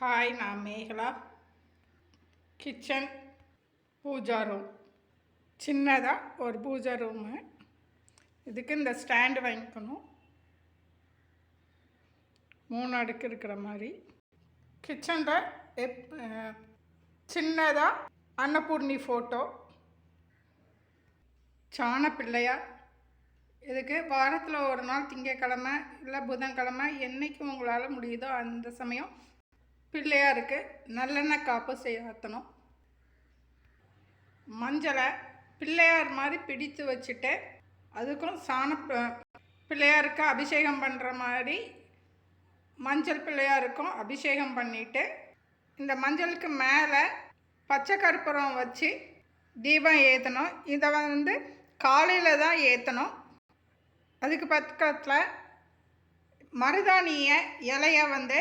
Hi நான் Megala. Kitchen Pooja room சின்னதாக ஒரு பூஜா ரூமு இதுக்கு இந்த ஸ்டாண்டு வாங்கிக்கணும். மூணு அடுக்கு இருக்கிற மாதிரி. கிச்சனில் எப் சின்னதாக அன்னபூர்ணி ஃபோட்டோ சாண பிள்ளையார் இதுக்கு வாரத்தில் ஒரு நாள் திங்கக்கிழமை இல்லை புதன்கிழமை என்றைக்கு உங்களால் முடியுதோ அந்த சமயம் பிள்ளையாருக்கு நல்லெண்ணெய் காப்பு செய்யத்தணும் மஞ்சளை பிள்ளையார் மாதிரி பிடித்து வச்சுட்டு அதுக்கும் சாண பிள்ளையாருக்கு அபிஷேகம் பண்ணுற மாதிரி மஞ்சள் பிள்ளையாருக்கும் அபிஷேகம் பண்ணிவிட்டு இந்த மஞ்சளுக்கு மேலே பச்சை கற்பூரம் வச்சு தீபம் ஏற்றணும் இதை வந்து காலையில் தான் ஏற்றணும் அதுக்கு பக்கத்தில் மருதாணிய இலையை வந்து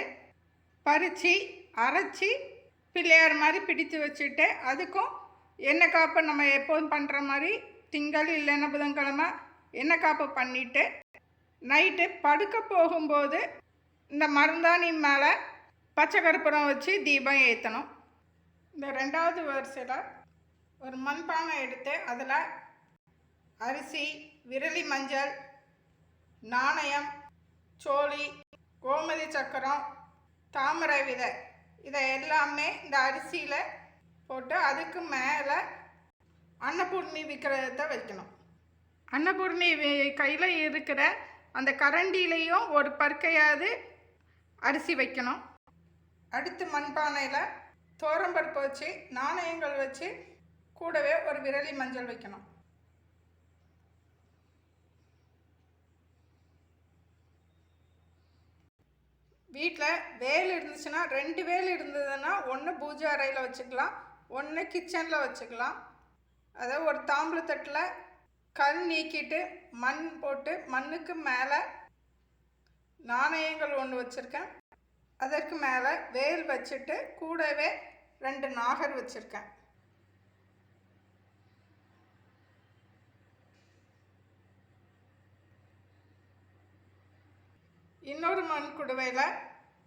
பறித்து அரைச்சி பிள்ளையார் மாதிரி பிடித்து வச்சுட்டு அதுக்கும் எண்ணெய் காப்பு நம்ம எப்போதும் பண்ணுற மாதிரி திங்கள் இல்லைன்னா புதன்கிழமை எண்ணெய் காப்பு பண்ணிவிட்டு நைட்டு படுக்க போகும்போது இந்த மருந்தாணி மேலே பச்சை கற்பூரம் வச்சு தீபம் ஏற்றணும் இந்த ரெண்டாவது வரிசையில் ஒரு மண்பானை எடுத்து அதில் அரிசி விரலி மஞ்சள் நாணயம் சோழி கோமதி சக்கரம் தாமரை விதை. இதை எல்லாமே இந்த அரிசியில் போட்டு அதுக்கு மேலே அன்னபூர்ணி விற்கிறத வைக்கணும். அன்னபூர்ணி கையில் இருக்கிற அந்த கரண்டிலையும் ஒரு பருக்கையாவது அரிசி வைக்கணும். அடுத்து மண்பானையில் தோரம்பருப்பு வச்சு நாணயங்கள் வச்சு கூடவே ஒரு விரலி மஞ்சள் வைக்கணும். வீட்டில் வேல் இருந்துச்சுன்னா ரெண்டு வேல் இருந்ததுன்னா ஒன்று பூஜை அறையில் வச்சுக்கலாம் ஒன்று கிச்சனில் வச்சுக்கலாம். அதை ஒரு தாம்பூலத்தட்டில் கல் நீக்கிட்டு மண் போட்டு மண்ணுக்கு மேலே நாணயங்கள் ஒன்று வச்சுருக்கேன். அதற்கு மேலே வேல் வச்சுட்டு கூடவே ரெண்டு நாகர் வச்சுருக்கேன். இன்னொரு மண் குடுவையில்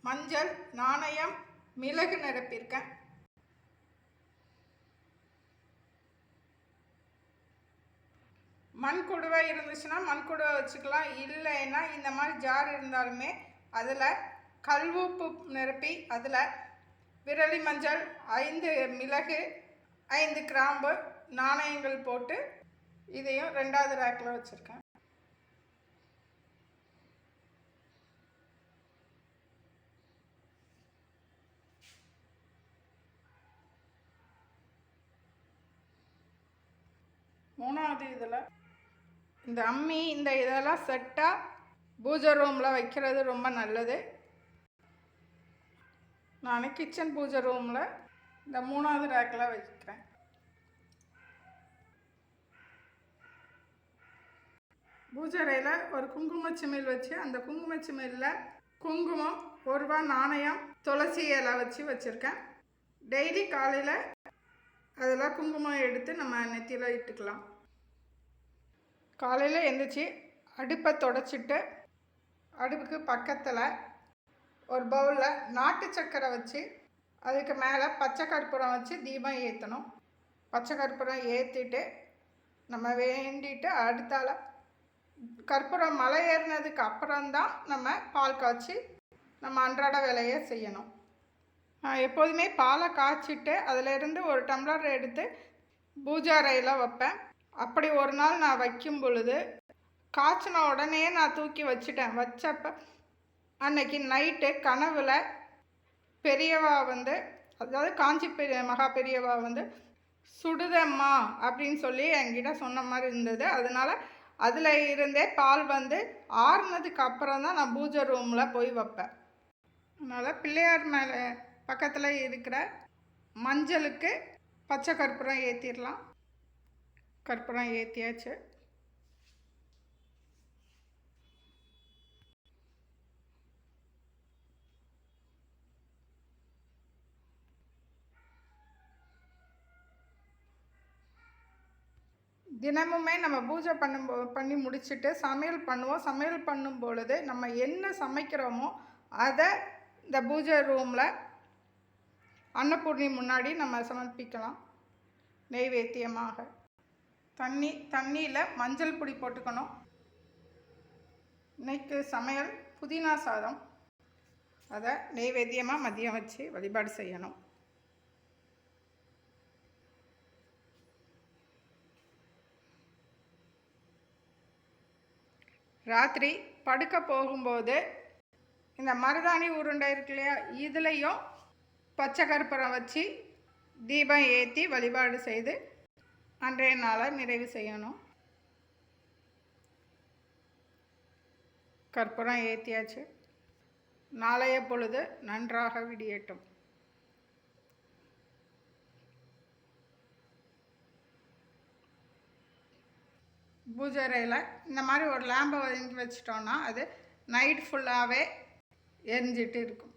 மஞ்சள் நாணயம் மிளகு நிரப்பியிருக்கேன் மண் குடுவை இருந்துச்சுன்னா மண் குடுவை வச்சுக்கலாம். இல்லைன்னா இந்த மாதிரி ஜார் இருந்தாலுமே அதில் கல்வூப்பு நிரப்பி அதில் விரலி மஞ்சள் ஐந்து மிளகு ஐந்து கிராம்பு நாணயங்கள் போட்டு இதையும் ரெண்டாவது ரேக்கில் வச்சுருக்கேன். மூணாவது இதில் இந்த அம்மி இந்த இதெல்லாம் செட்டாக பூஜை ரூமில் வைக்கிறது ரொம்ப நல்லது. நான் கிச்சன் பூஜை ரூமில் இந்த மூணாவது ரேக்கில் வைக்கிறேன் பூஜரையில் ஒரு குங்கும சிமில் வச்சு அந்த குங்கும சிமிலில் குங்குமம் ஒரு ரூபா நாணயம் துளசி இலை வச்சு வச்சுருக்கேன். டெய்லி காலையில் அதெல்லாம் குங்குமம் எடுத்து நம்ம நெத்தியில் இட்டுக்கலாம். காலையில் எழுந்திரிச்சி அடுப்பை தொடச்சிட்டு அடுப்புக்கு பக்கத்தில் ஒரு பவுலில் நாட்டு சக்கரை வச்சு அதுக்கு மேலே பச்சை கற்பூரம் வச்சு தீபம் ஏற்றணும் பச்சை கற்பூரம் ஏற்றிட்டு நம்ம வேண்டிட்டு அடுத்தால கற்பூரம் மலை ஏறினதுக்கு அப்புறம்தான் நம்ம பால் காய்ச்சி நம்ம அன்றாட வேலையை செய்யணும். எப்போதுமே பாலை காய்ச்சிட்டு அதிலிருந்து ஒரு டம்ளர் எடுத்து பூஜாரையில் அறையில் வைப்பேன். அப்படி ஒரு நாள் நான் வைக்கும் பொழுது காய்ச்சின உடனே நான் தூக்கி வச்சிட்டேன். வச்சப்ப அன்னைக்கு நைட்டு கனவில் பெரியவா வந்து அதாவது காஞ்சி பெரிய மகா பெரியவா வந்து சுடுதம்மா அப்படின்னு சொல்லி என்கிட்ட சொன்ன மாதிரி இருந்தது. அதனால அதில் இருந்தே பால் வந்து ஆறுனதுக்கு அப்புறம் தான் நான் பூஜை ரூமில் போய் வைப்பேன். அதனால் பிள்ளையார் மேலே பக்கத்தில் இருக்கிற மஞ்சளுக்கு பச்சை கற்பூரம் ஏற்றிடலாம் கற்பூரம் ஏற்றியாச்சு தினமுமே நம்ம பூஜை பண்ணும் பண்ணி முடிச்சுட்டு சமையல் பண்ணுவோம். சமையல் பண்ணும் பொழுது நம்ம என்ன சமைக்கிறோமோ அதை இந்த பூஜை ரூமில் அன்னபூர்ணி முன்னாடி நம்ம சமர்ப்பிக்கலாம். நெய்வேத்தியமாக. தண்ணி தண்ணியில் மஞ்சள் பொடி போட்டுக்கணும். இன்றைக்கு சமையல் புதினா சாதம். அதை நெய்வேத்தியமாக மதியம் வச்சு வழிபாடு செய்யணும். ராத்திரி படுக்க போகும்போது இந்த மருதாணி உருண்டை இருக்கு இல்லையா இதுலேயும் பச்சை கற்பூரம் வச்சு தீபம் ஏற்றி வழிபாடு செய்து அன்றைய நாளை நிறைவு செய்யணும். கற்பூரம் ஏற்றியாச்சு நாளைய பொழுது நன்றாக விடியட்டும். பூஜை அறையில் இந்த மாதிரி ஒரு லேம்பை வாங்கி வச்சிட்டோன்னா அது நைட் ஃபுல்லாகவே எரிஞ்சிட்டு இருக்கும்.